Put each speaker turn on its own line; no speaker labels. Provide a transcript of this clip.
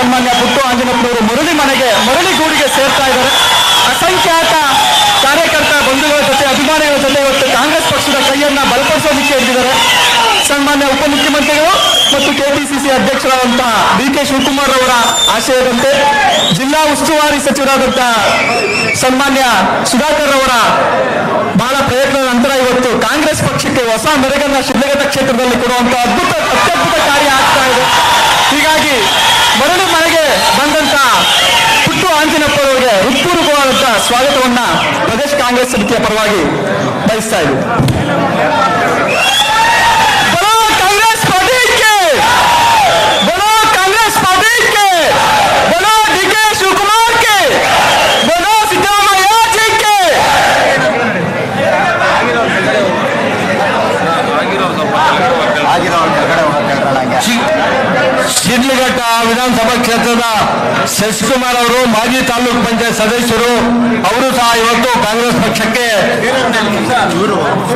ಸನ್ಮಾನ್ಯ ಪುಟ್ಟು ಆಂಜನಪ್ಪನವರು ಮರಳಿ ಮನೆಗೆ, ಮರಳಿ ಗೂಡಿಗೆ ಸೇರ್ತಾ ಇದ್ದಾರೆ. ಅಸಂಖ್ಯಾತ ಕಾರ್ಯಕರ್ತ ಬಂಧುಗಳ ಜೊತೆ, ಅಭಿಮಾನಿಗಳ ಜೊತೆ ಇವತ್ತು ಕಾಂಗ್ರೆಸ್ ಪಕ್ಷದ ಕೈಯನ್ನ ಬಲಪಡಿಸೋದಿಕ್ಕೆ ಎದ್ದಿದ್ದಾರೆ ಸನ್ಮಾನ್ಯ ಉಪಮುಖ್ಯಮಂತ್ರಿಗಳು ಮತ್ತು ಕೆಪಿಸಿಸಿ ಅಧ್ಯಕ್ಷರಾದಂತಹ ಡಿ ಕೆ ಶಿವಕುಮಾರ್ ಅವರ ಆಶಯದಂತೆ ಜಿಲ್ಲಾ ಉಸ್ತುವಾರಿ ಸಚಿವರಾದಂತಹ ಸನ್ಮಾನ್ಯ ಸುಧಾಕರ್ ಅವರ ಬಹಳ ಪ್ರಯತ್ನದ ನಂತರ ಇವತ್ತು ಕಾಂಗ್ರೆಸ್ ಪಕ್ಷಕ್ಕೆ ಹೊಸ ಮೆರಗನ್ನ ಶಿಡ್ಲಘಟ್ಟ ಕ್ಷೇತ್ರದಲ್ಲಿ ಕೊಡುವಂತಹ ಅದ್ಭುತ ಸ್ವಾಗತವನ್ನ ಪ್ರದೇಶ ಕಾಂಗ್ರೆಸ್ ಸಮಿತಿಯ ಪರವಾಗಿ ಬಯಸ್ತಾ ಇದ್ದೀವಿ ಶಿಡ್ಲಘಟ್ಟ ವಿಧಾನಸಭಾ ಕ್ಷೇತ್ರದ ಶಶಿಕುಮಾರ್ ಅವರು ಮಾಜಿ ತಾಲೂಕ್ ಪಂಚಾಯತ್ ಸದಸ್ಯರು ಅವರು ಸಹ ಇವತ್ತು ಕಾಂಗ್ರೆಸ್ ಪಕ್ಷಕ್ಕೆ